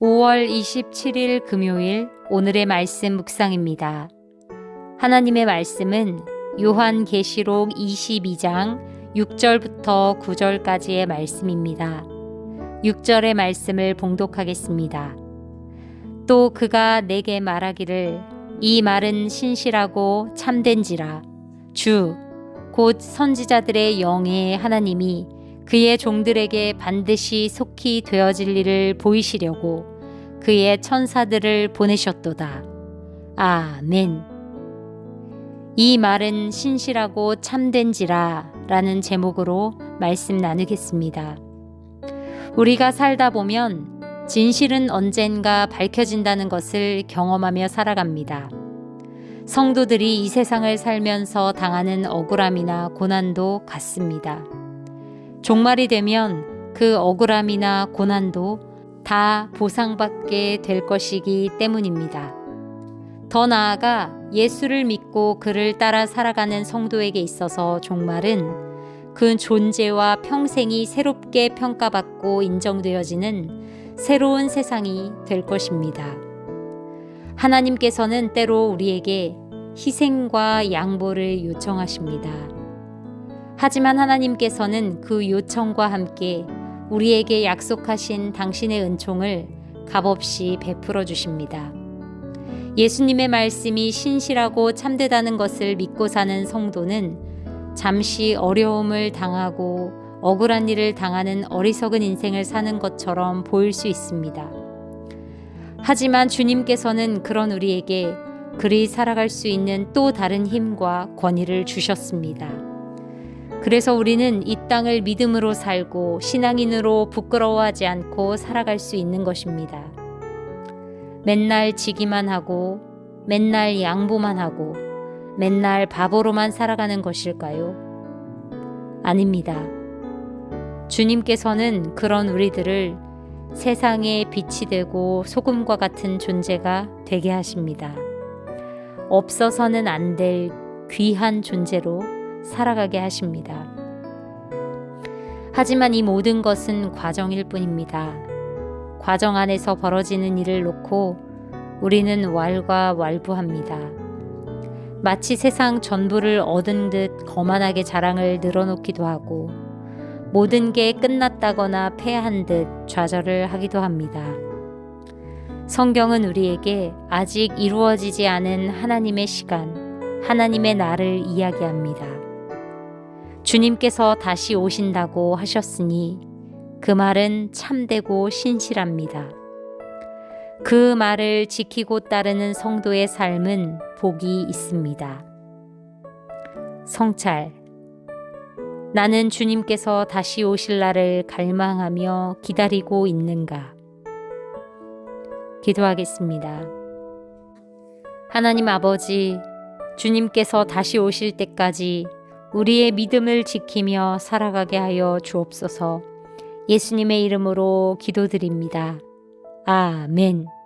5월 27일 금요일 오늘의 말씀 묵상입니다. 하나님의 말씀은 요한 계시록 22장 6절부터 9절까지의 말씀입니다. 6절의 말씀을 봉독하겠습니다. 또 그가 내게 말하기를 이 말은 신실하고 참된지라 주 곧 선지자들의 영의 하나님이 그의 종들에게 반드시 속히 되어질 일을 보이시려고 그의 천사들을 보내셨도다. 아멘. 이 말은 신실하고 참된지라 라는 제목으로 말씀 나누겠습니다. 우리가 살다 보면 진실은 언젠가 밝혀진다는 것을 경험하며 살아갑니다. 성도들이 이 세상을 살면서 당하는 억울함이나 고난도 같습니다. 종말이 되면 그 억울함이나 고난도 다 보상받게 될 것이기 때문입니다. 더 나아가 예수를 믿고 그를 따라 살아가는 성도에게 있어서 종말은 그 존재와 평생이 새롭게 평가받고 인정되어지는 새로운 세상이 될 것입니다. 하나님께서는 때로 우리에게 희생과 양보를 요청하십니다. 하지만 하나님께서는 그 요청과 함께 우리에게 약속하신 당신의 은총을 값없이 베풀어 주십니다. 예수님의 말씀이 신실하고 참되다는 것을 믿고 사는 성도는 잠시 어려움을 당하고 억울한 일을 당하는 어리석은 인생을 사는 것처럼 보일 수 있습니다. 하지만 주님께서는 그런 우리에게 그리 살아갈 수 있는 또 다른 힘과 권위를 주셨습니다. 그래서 우리는 이 땅을 믿음으로 살고 신앙인으로 부끄러워하지 않고 살아갈 수 있는 것입니다. 맨날 지기만 하고 맨날 양보만 하고 맨날 바보로만 살아가는 것일까요? 아닙니다. 주님께서는 그런 우리들을 세상의 빛이 되고 소금과 같은 존재가 되게 하십니다. 없어서는 안 될 귀한 존재로 살아가게 하십니다. 하지만 이 모든 것은 과정일 뿐입니다. 과정 안에서 벌어지는 일을 놓고 우리는 왈가왈부합니다. 마치 세상 전부를 얻은 듯 거만하게 자랑을 늘어놓기도 하고 모든 게 끝났다거나 패한 듯 좌절을 하기도 합니다. 성경은 우리에게 아직 이루어지지 않은 하나님의 시간, 하나님의 날을 이야기합니다. 주님께서 다시 오신다고 하셨으니 그 말은 참되고 신실합니다. 그 말을 지키고 따르는 성도의 삶은 복이 있습니다. 성찰 나는 주님께서 다시 오실 날을 갈망하며 기다리고 있는가? 기도하겠습니다. 하나님 아버지, 주님께서 다시 오실 때까지 우리의 믿음을 지키며 살아가게 하여 주옵소서 예수님의 이름으로 기도드립니다. 아멘.